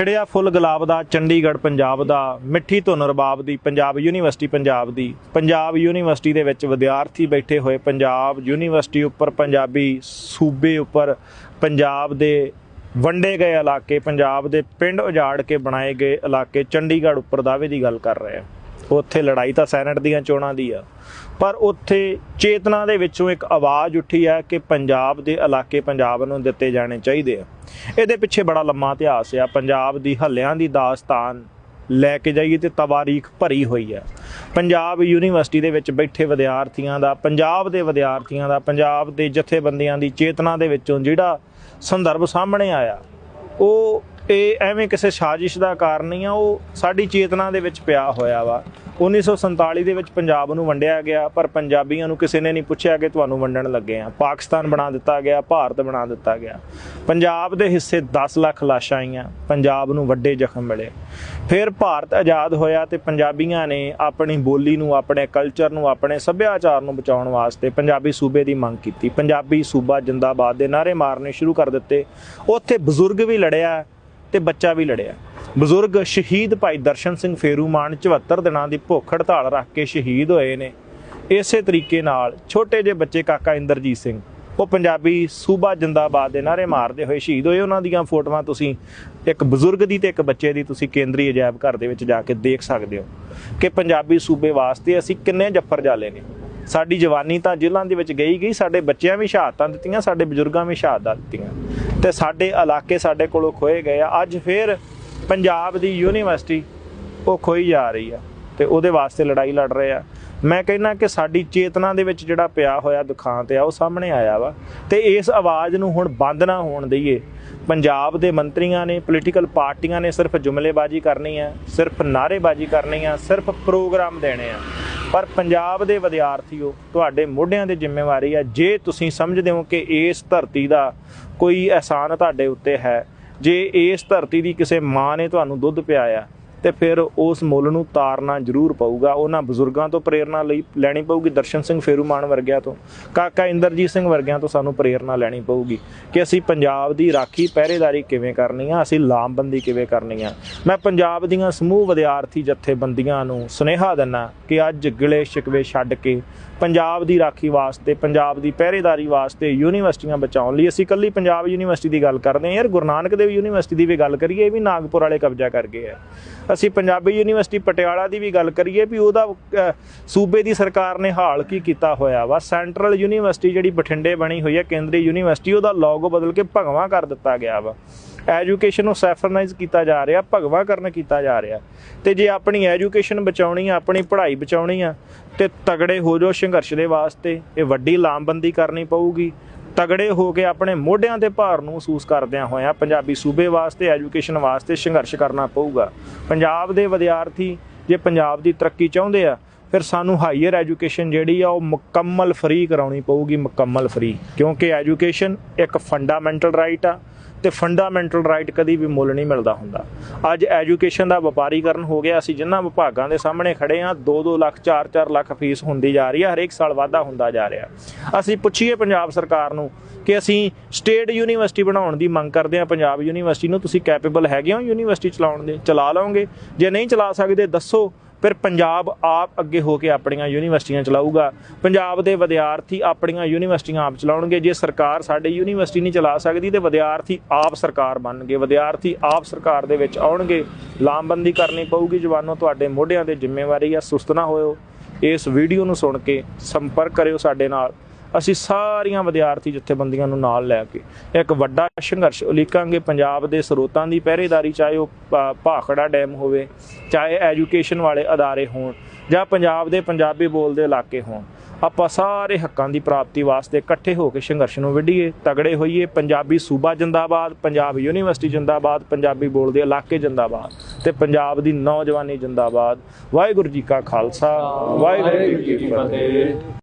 ਖਿੜਿਆ ਫੁੱਲ ਗੁਲਾਬ ਦਾ, ਚੰਡੀਗੜ੍ਹ ਪੰਜਾਬ ਦਾ, ਮਿੱਠੀ ਧੁਨ ਰਬਾਬ ਦੀ, ਪੰਜਾਬ ਯੂਨੀਵਰਸਿਟੀ ਪੰਜਾਬ ਦੀ। ਪੰਜਾਬ ਯੂਨੀਵਰਸਿਟੀ ਦੇ ਵਿੱਚ ਵਿਦਿਆਰਥੀ ਬੈਠੇ ਹੋਏ ਪੰਜਾਬ ਯੂਨੀਵਰਸਿਟੀ ਉੱਪਰ, ਪੰਜਾਬੀ ਸੂਬੇ ਉੱਪਰ, ਪੰਜਾਬ ਦੇ ਵੰਡੇ ਗਏ ਇਲਾਕੇ, ਪੰਜਾਬ ਦੇ ਪਿੰਡ ਉਜਾੜ ਕੇ ਬਣਾਏ ਗਏ ਇਲਾਕੇ ਚੰਡੀਗੜ੍ਹ ਉੱਪਰ ਦਾਅਵੇ ਦੀ ਗੱਲ ਕਰ ਰਹੇ ਆ ਉੱਥੇ ਲੜਾਈ ਤਾਂ ਸੈਨੇਟ ਦੀਆਂ ਚੋਣਾਂ ਦੀ ਆ। ਪਰ ਉੱਥੇ ਚੇਤਨਾ ਦੇ ਵਿੱਚੋਂ ਇੱਕ ਆਵਾਜ਼ ਉੱਠੀ ਆ ਕਿ ਪੰਜਾਬ ਦੇ ਇਲਾਕੇ ਪੰਜਾਬ ਨੂੰ ਦਿੱਤੇ ਜਾਣੇ ਚਾਹੀਦੇ ਆ। ਇਹਦੇ ਪਿੱਛੇ ਬੜਾ ਲੰਮਾ ਇਤਿਹਾਸ ਆ। ਪੰਜਾਬ ਦੀ ਹੱਲਿਆਂ ਦੀ ਦਾਸਤਾਨ ਲੈ ਕੇ ਜਾਈਏ ਤੇ ਤਵਾਰੀਖ ਭਰੀ ਹੋਈ ਹੈ ਪੰਜਾਬ ਯੂਨੀਵਰਸਿਟੀ ਦੇ ਵਿੱਚ ਬੈਠੇ ਵਿਦਿਆਰਥੀਆਂ ਦਾ, ਪੰਜਾਬ ਦੇ ਵਿਦਿਆਰਥੀਆਂ ਦਾ, ਪੰਜਾਬ ਦੇ ਜਥੇਬੰਦੀਆਂ ਦੀ ਚੇਤਨਾ ਦੇ ਵਿੱਚੋਂ ਜਿਹੜਾ ਸੰਦਰਭ ਸਾਹਮਣੇ ਆਇਆ, ਉਹ ਇਹ ਐਵੇਂ ਕਿਸੇ ਸਾਜ਼ਿਸ਼ ਦਾ ਕਾਰਨ ਨਹੀਂ ਆ, ਉਹ ਸਾਡੀ ਚੇਤਨਾ ਦੇ ਵਿੱਚ ਪਿਆ ਹੋਇਆ ਵਾ। 1947 ਦੇ ਵਿੱਚ ਪੰਜਾਬ ਨੂੰ ਵੰਡਿਆ ਗਿਆ, ਪਰ ਪੰਜਾਬੀਆਂ ਨੂੰ ਕਿਸੇ ਨੇ ਨਹੀਂ ਪੁੱਛਿਆ ਕਿ ਤੁਹਾਨੂੰ ਵੰਡਣ ਲੱਗੇ ਆ। ਪਾਕਿਸਤਾਨ ਬਣਾ ਦਿੱਤਾ ਗਿਆ, ਭਾਰਤ ਬਣਾ ਦਿੱਤਾ ਗਿਆ। ਪੰਜਾਬ ਦੇ ਹਿੱਸੇ 10 ਲੱਖ ਲਾਸ਼ਾਂ ਆਈਆਂ, ਪੰਜਾਬ ਨੂੰ ਵੱਡੇ ਜ਼ਖਮ ਮਿਲੇ। ਫਿਰ ਭਾਰਤ ਆਜ਼ਾਦ ਹੋਇਆ ਤੇ ਪੰਜਾਬੀਆਂ ਨੇ ਆਪਣੀ ਬੋਲੀ ਨੂੰ, ਆਪਣੇ ਕਲਚਰ ਨੂੰ, ਆਪਣੇ ਸੱਭਿਆਚਾਰ ਨੂੰ ਬਚਾਉਣ ਵਾਸਤੇ ਪੰਜਾਬੀ ਸੂਬੇ ਦੀ ਮੰਗ ਕੀਤੀ। ਪੰਜਾਬੀ ਸੂਬਾ ਜਿੰਦਾਬਾਦ ਦੇ ਨਾਰੇ ਮਾਰਨੇ ਸ਼ੁਰੂ ਕਰ ਦਿੱਤੇ। ਉੱਥੇ ਬਜ਼ੁਰਗ ਵੀ ਲੜਿਆ ਤੇ ਬੱਚਾ ਵੀ ਲੜਿਆ। ਬਜ਼ੁਰਗ ਸ਼ਹੀਦ ਭਾਈ ਦਰਸ਼ਨ ਸਿੰਘ ਫੇਰੂ ਮਾਨ 74 ਦਿਨਾਂ ਦੀ ਭੁੱਖ ਹੜਤਾਲ ਰੱਖ ਕੇ ਸ਼ਹੀਦ ਹੋਏ ਨੇ। ਇਸੇ ਤਰੀਕੇ ਨਾਲ ਛੋਟੇ ਜਿਹੇ ਬੱਚੇ ਕਾਕਾ ਇੰਦਰਜੀਤ ਸਿੰਘ, ਉਹ ਪੰਜਾਬੀ ਸੂਬਾ ਜਿੰਦਾਬਾਦ ਦੇ ਨਾਰੇ ਮਾਰਦੇ ਹੋਏ ਸ਼ਹੀਦ ਹੋਏ। ਉਹਨਾਂ ਦੀਆਂ ਫੋਟੋਆਂ ਤੁਸੀਂ ਇੱਕ ਬਜ਼ੁਰਗ ਦੀ ਤੇ ਇੱਕ ਬੱਚੇ ਦੀ ਤੁਸੀਂ ਕੇਂਦਰੀ ਅਜਾਇਬ ਘਰ ਦੇ ਵਿੱਚ ਜਾ ਕੇ ਦੇਖ ਸਕਦੇ ਹੋ ਕਿ ਪੰਜਾਬੀ ਸੂਬੇ ਵਾਸਤੇ ਅਸੀਂ ਕਿੰਨੇ ਜੱਫਰ ਜਾਲੇ ਨੇ। ਸਾਡੀ ਜਵਾਨੀ ਤਾਂ ਜੇਲ੍ਹਾਂ ਦੇ ਵਿੱਚ ਗਈ ਗਈ, ਸਾਡੇ ਬੱਚਿਆਂ ਵੀ ਸ਼ਹਾਦਤਾਂ ਦਿੱਤੀਆਂ, ਸਾਡੇ ਬਜ਼ੁਰਗਾਂ ਵੀ ਸ਼ਹਾਦਤਾਂ ਦਿੱਤੀਆਂ। ਤੇ ਸਾਡੇ ਇਲਾਕੇ ਸਾਡੇ ਕੋਲੋਂ ਖੋਏ ਗਏ ਆ। ਅੱਜ ਫੇਰ ਪੰਜਾਬ ਦੀ ਯੂਨੀਵਰਸਿਟੀ ਉਹ ਖੋਈ ਜਾ ਰਹੀ ਆ ਤੇ ਉਹਦੇ ਵਾਸਤੇ ਲੜਾਈ ਲੜ ਰਹੇ ਆ। ਮੈਂ ਕਹਿੰਦਾ ਕਿ ਸਾਡੀ ਚੇਤਨਾ ਦੇ ਵਿੱਚ ਜਿਹੜਾ ਪਿਆ ਹੋਇਆ ਦੁਖਾਂਤ ਆ, ਉਹ ਸਾਹਮਣੇ ਆਇਆ ਵਾ। ਤੇ ਇਸ ਆਵਾਜ਼ ਨੂੰ ਹੁਣ ਬੰਦ ਨਾ ਹੋਣ ਦਈਏ। ਪੰਜਾਬ ਦੇ ਮੰਤਰੀਆਂ ਨੇ ਪੋਲੀਟੀਕਲ ਪਾਰਟੀਆਂ ਨੇ ਸਿਰਫ ਜੁਮਲੇਬਾਜ਼ੀ ਕਰਨੀ ਆ, ਸਿਰਫ ਨਾਅਰੇਬਾਜ਼ੀ ਕਰਨੀ ਆ, ਸਿਰਫ ਪ੍ਰੋਗਰਾਮ ਦੇਣੇ ਆ। ਪਰ ਪੰਜਾਬ ਦੇ ਵਿਦਿਆਰਥੀਓ, ਤੁਹਾਡੇ ਮੋਢਿਆਂ ਦੀ ਜ਼ਿੰਮੇਵਾਰੀ ਆ। ਜੇ ਤੁਸੀਂ ਸਮਝਦੇ ਹੋ ਕਿ ਇਸ ਧਰਤੀ ਦਾ ਕੋਈ ਅਹਿਸਾਨ ਤੁਹਾਡੇ ਉੱਤੇ ਹੈ, ਜੇ ਇਸ ਧਰਤੀ ਦੀ ਕਿਸੇ ਮਾਂ ਨੇ ਤੁਹਾਨੂੰ ਦੁੱਧ ਪਿਆਇਆ ਤੇ ਫਿਰ ਉਸ ਮੁੱਲ ਨੂੰ ਤਾਰਨਾ ਜ਼ਰੂਰ ਪਊਗਾ। ਉਹਨਾਂ ਬਜ਼ੁਰਗਾਂ ਤੋਂ ਪ੍ਰੇਰਣਾ ਲਈ ਲੈਣੀ ਪਊਗੀ। ਦਰਸ਼ਨ ਸਿੰਘ ਫੇਰੂਮਾਨ ਵਰਗਿਆਂ ਤੋਂ, ਕਾਕਾ ਇੰਦਰਜੀਤ ਸਿੰਘ ਵਰਗਿਆਂ ਤੋਂ ਸਾਨੂੰ ਪ੍ਰੇਰਣਾ ਲੈਣੀ ਪਊਗੀ ਕਿ ਅਸੀਂ ਪੰਜਾਬ ਦੀ ਰਾਖੀ ਪਹਿਰੇਦਾਰੀ ਕਿਵੇਂ ਕਰਨੀ ਆ, ਅਸੀਂ ਲਾਮਬੰਦੀ ਕਿਵੇਂ ਕਰਨੀ ਆ। ਮੈਂ ਪੰਜਾਬ ਦੀਆਂ ਸਮੂਹ ਵਿਦਿਆਰਥੀ ਜਥੇਬੰਦੀਆਂ ਨੂੰ ਸੁਨੇਹਾ ਦਿੰਨਾ ਕਿ ਅੱਜ ਗਿਲੇ ਸ਼ਿਕਵੇ ਛੱਡ ਕੇ ਪੰਜਾਬ ਦੀ ਰਾਖੀ ਵਾਸਤੇ, ਪੰਜਾਬ ਦੀ ਪਹਿਰੇਦਾਰੀ ਵਾਸਤੇ ਯੂਨੀਵਰਸਿਟੀਆਂ ਬਚਾਉਣ ਲਈ ਅਸੀਂ ਕੱਲੀ ਪੰਜਾਬ ਯੂਨੀਵਰਸਿਟੀ ਦੀ ਗੱਲ ਕਰਦੇ ਹਾਂ। ਯਾਰ ਗੁਰੂ ਨਾਨਕ ਦੇਵ ਯੂਨੀਵਰਸਿਟੀ ਦੀ ਵੀ ਗੱਲ ਕਰੀਏ, ਇਹ ਵੀ ਨਾਗਪੁਰ ਵਾਲੇ ਕਬਜ਼ਾ ਕਰ ਗਏ ਆ ਅਸੀਂ ਪੰਜਾਬੀ ਯੂਨੀਵਰਸਿਟੀ ਪਟਿਆਲਾ ਦੀ ਵੀ ਗੱਲ ਕਰੀਏ ਵੀ ਉਹਦਾ ਸੂਬੇ ਦੀ ਸਰਕਾਰ ਨੇ ਹਾਲ ਕੀ ਕੀਤਾ ਹੋਇਆ ਵਾ। ਸੈਂਟਰਲ ਯੂਨੀਵਰਸਿਟੀ ਜਿਹੜੀ ਬਠਿੰਡੇ ਬਣੀ ਹੋਈ ਹੈ, ਕੇਂਦਰੀ ਯੂਨੀਵਰਸਿਟੀ, ਉਹਦਾ ਲੋਗੋ ਬਦਲ ਕੇ ਭਗਵਾ ਕਰ ਦਿੱਤਾ ਗਿਆ ਵਾ। ਐਜੂਕੇਸ਼ਨ ਨੂੰ ਸੈਫਰਨਾਈਜ਼ ਕੀਤਾ ਜਾ ਰਿਹਾ, ਭਗਵਾ ਕਰਨ ਕੀਤਾ ਜਾ ਰਿਹਾ। ਤੇ ਜੇ ਆਪਣੀ ਐਜੂਕੇਸ਼ਨ ਬਚਾਉਣੀ ਆ, ਆਪਣੀ ਪੜ੍ਹਾਈ ਬਚਾਉਣੀ ਆ, ਤੇ ਤਗੜੇ ਹੋ ਜਾਓ ਸੰਘਰਸ਼ ਦੇ ਵਾਸਤੇ, ਇਹ ਵੱਡੀ ਲਾਮਬੰਦੀ ਕਰਨੀ ਪਊਗੀ। ਤਗੜੇ ਹੋ ਕੇ ਆਪਣੇ ਮੋਢਿਆਂ ਦੇ ਭਾਰ ਨੂੰ ਮਹਿਸੂਸ ਕਰਦਿਆਂ ਹੋਇਆਂ ਪੰਜਾਬੀ ਸੂਬੇ ਵਾਸਤੇ ਐਜੂਕੇਸ਼ਨ ਵਾਸਤੇ ਸੰਘਰਸ਼ ਕਰਨਾ ਪਊਗਾ। ਪੰਜਾਬ ਦੇ ਵਿਦਿਆਰਥੀ ਜੇ ਪੰਜਾਬ ਦੀ ਤਰੱਕੀ ਚਾਹੁੰਦੇ ਆ, ਫਿਰ ਸਾਨੂੰ ਹਾਈਅਰ ਐਜੂਕੇਸ਼ਨ ਜਿਹੜੀ ਆ ਉਹ ਮੁਕੰਮਲ ਫ੍ਰੀ ਕਰਾਉਣੀ ਪਊਗੀ, ਮੁਕੰਮਲ ਫ੍ਰੀ ਕਿਉਂਕਿ ਐਜੂਕੇਸ਼ਨ ਇੱਕ ਫੰਡਾਮੈਂਟਲ ਰਾਈਟ ਆ। ਤੇ ਫੰਡਾਮੈਂਟਲ ਰਾਈਟ ਕਦੀ ਵੀ ਮੁੱਲ ਨਹੀਂ ਮਿਲਦਾ ਹੁੰਦਾ। ਅੱਜ ਐਜੂਕੇਸ਼ਨ ਦਾ ਵਪਾਰੀਕਰਨ ਹੋ ਗਿਆ, ਅਸੀਂ ਜਿਨ੍ਹਾਂ ਵਿਭਾਗਾਂ ਦੇ ਸਾਹਮਣੇ ਖੜੇ ਆ 2-2 ਲੱਖ 4-4 ਲੱਖ ਫੀਸ ਹੁੰਦੀ ਜਾ ਰਹੀ ਹੈ ਹਰੇਕ ਸਾਲ ਵਾਧਾ ਹੁੰਦਾ ਜਾ ਰਿਹਾ। ਅਸੀਂ ਪੁੱਛੀਏ ਪੰਜਾਬ ਸਰਕਾਰ ਨੂੰ ਕਿ ਅਸੀਂ ਸਟੇਟ ਯੂਨੀਵਰਸਿਟੀ ਬਣਾਉਣ ਦੀ ਮੰਗ ਕਰਦੇ ਆ ਪੰਜਾਬ ਯੂਨੀਵਰਸਿਟੀ ਨੂੰ ਤੁਸੀਂ ਕੈਪੇਬਲ ਹੈਗੇ ਹੋ ਯੂਨੀਵਰਸਿਟੀ ਚਲਾਉਣ ਦੇ, ਚਲਾ ਲਓਗੇ? ਜੇ ਨਹੀਂ ਚਲਾ ਸਕਦੇ, ਦੱਸੋ। ਫਿਰ ਪੰਜਾਬ ਆਪ ਅੱਗੇ ਹੋ ਕੇ ਆਪਣੀਆਂ ਯੂਨੀਵਰਸਿਟੀਆਂ ਚਲਾਊਗਾ। ਪੰਜਾਬ ਦੇ ਵਿਦਿਆਰਥੀ ਆਪਣੀਆਂ ਯੂਨੀਵਰਸਿਟੀਆਂ ਆਪ ਚਲਾਉਣਗੇ। ਜੇ ਸਰਕਾਰ ਸਾਡੇ ਯੂਨੀਵਰਸਿਟੀ ਨਹੀਂ ਚਲਾ ਸਕਦੀ, ਤੇ ਵਿਦਿਆਰਥੀ ਆਪ ਸਰਕਾਰ ਬਣਨਗੇ। ਵਿਦਿਆਰਥੀ ਆਪ ਸਰਕਾਰ ਦੇ ਵਿੱਚ ਆਉਣਗੇ। ਲਾਮਬੰਦੀ ਕਰਨੀ ਪਊਗੀ। ਜਵਾਨੋ, ਤੁਹਾਡੇ ਮੋਢਿਆਂ ਤੇ ਜ਼ਿੰਮੇਵਾਰੀ ਆ। ਸੁਸਤ ਨਾ ਹੋਇਓ। ਇਸ ਵੀਡੀਓ ਨੂੰ ਸੁਣ ਕੇ ਸੰਪਰਕ ਕਰਿਓ ਸਾਡੇ ਨਾਲ। ਅਸੀਂ ਸਾਰੀਆਂ ਵਿਦਿਆਰਥੀ ਜਥੇਬੰਦੀਆਂ ਨੂੰ ਨਾਲ ਲੈ ਕੇ ਇੱਕ ਵੱਡਾ ਸੰਘਰਸ਼ ਉਲੀਕਾਂਗੇ। ਪੰਜਾਬ ਦੇ ਸਰੋਤਾਂ ਦੀ ਪਹਿਰੇਦਾਰੀ, ਚਾਹੇ ਉਹ ਭਾ- ਭਾਖੜਾ ਡੈਮ ਹੋਵੇ, ਚਾਹੇ ਐਜੂਕੇਸ਼ਨ ਵਾਲੇ ਅਦਾਰੇ ਹੋਣ ਜਾਂ ਪੰਜਾਬ ਦੇ ਪੰਜਾਬੀ ਬੋਲਦੇ ਇਲਾਕੇ ਹੋਣ, ਆਪਾਂ ਸਾਰੇ ਹੱਕਾਂ ਦੀ ਪ੍ਰਾਪਤੀ ਵਾਸਤੇ ਇਕੱਠੇ ਹੋ ਕੇ ਸੰਘਰਸ਼ ਨੂੰ ਵਿੱਢੀਏ, ਤਗੜੇ ਹੋਈਏ। ਪੰਜਾਬੀ ਸੂਬਾ ਜਿੰਦਾਬਾਦ, ਪੰਜਾਬ ਯੂਨੀਵਰਸਿਟੀ ਜਿੰਦਾਬਾਦ, ਪੰਜਾਬੀ ਬੋਲਦੇ ਇਲਾਕੇ ਜਿੰਦਾਬਾਦ ਤੇ ਪੰਜਾਬ ਦੀ ਨੌਜਵਾਨੀ ਜਿੰਦਾਬਾਦ। ਵਾਹਿਗੁਰੂ ਜੀ ਕਾ ਖਾਲਸਾ, ਵਾਹਿਗੁਰੂ ਜੀ ਕੀ ਫਤਿਹ।